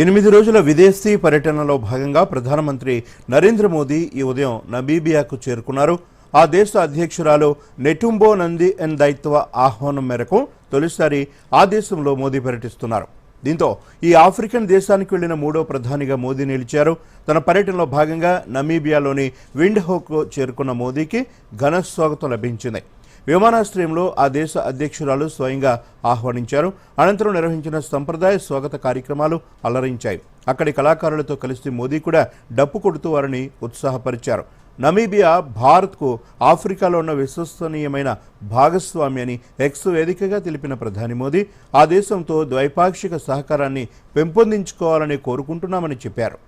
ఎనిమిది రోజుల విదేశీ పర్యటనలో భాగంగా ప్రధానమంత్రి నరేంద్ర మోదీ ఈ ఉదయం నమీబియాకు చేరుకున్నారు. ఆ దేశ అధ్యక్షురాలు నెటుంబో నంది ఎన్ దైత్వ ఆహ్వానం మేరకు తొలిసారి ఆ దేశంలో మోదీ పర్యటిస్తున్నారు. దీంతో ఈ ఆఫ్రికన్ దేశానికి వెళ్ళిన మూడో ప్రధానిగా మోదీ నిలిచారు. తన పర్యటనలో భాగంగా నమీబియాలోని విండ్హోకు చేరుకున్న మోదీకి ఘన స్వాగతం లభించింది. విమానాశ్రయంలో ఆ దేశ అధ్యక్షురాలు స్వయంగా ఆహ్వానించారు. అనంతరం నిర్వహించిన సంప్రదాయ స్వాగత కార్యక్రమాలు అలరించాయి. అక్కడి కళాకారులతో కలిసి మోదీ కూడా డప్పు కొడుతూ వారిని ఉత్సాహపరిచారు. నమీబియా భారత్కు ఆఫ్రికాలో ఉన్న విశ్వసనీయమైన భాగస్వామి అని ఎక్స్ వేదికగా తెలిపిన ప్రధాని మోదీ ఆ దేశంతో ద్వైపాక్షిక సహకారాన్ని పెంపొందించుకోవాలని కోరుకుంటున్నామని చెప్పారు.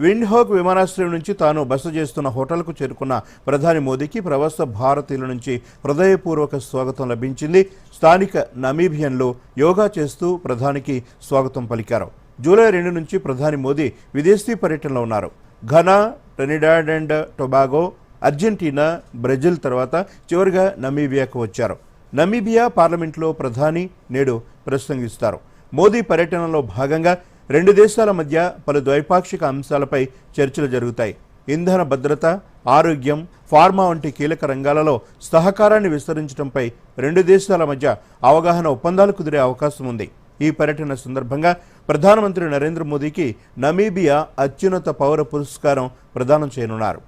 విండ్హోక్ విమానాశ్రయం నుంచి తాను బస చేస్తున్న హోటల్కు చేరుకున్న ప్రధాని మోదీకి ప్రవాస భారతీయుల నుంచి హృదయపూర్వక స్వాగతం లభించింది. స్థానిక నమీబియన్లో యోగా చేస్తూ ప్రధానికి స్వాగతం పలికారు. జూలై రెండు నుంచి ప్రధాని మోదీ విదేశీ పర్యటనలో ఉన్నారు. Ghana Trinidad and Tobago Argentina Brazil తర్వాత చివరిగా నమీబియాకు వచ్చారు. నమీబియా పార్లమెంట్లో ప్రధాని నేడు ప్రసంగిస్తారు. మోదీ పర్యటనలో భాగంగా రెండు దేశాల మధ్య పలు ద్వైపాక్షిక అంశాలపై చర్చలు జరుగుతాయి. ఇంధన భద్రత ఆరోగ్యం ఫార్మా వంటి కీలక రంగాలలో సహకారాన్ని విస్తరించడంపై రెండు దేశాల మధ్య అవగాహన ఒప్పందాలు కుదిరే అవకాశం ఉంది. ఈ పర్యటన సందర్భంగా ప్రధానమంత్రి నరేంద్ర మోదీకి నమీబియా అత్యున్నత పౌర పురస్కారం ప్రదానం చేయనున్నారు.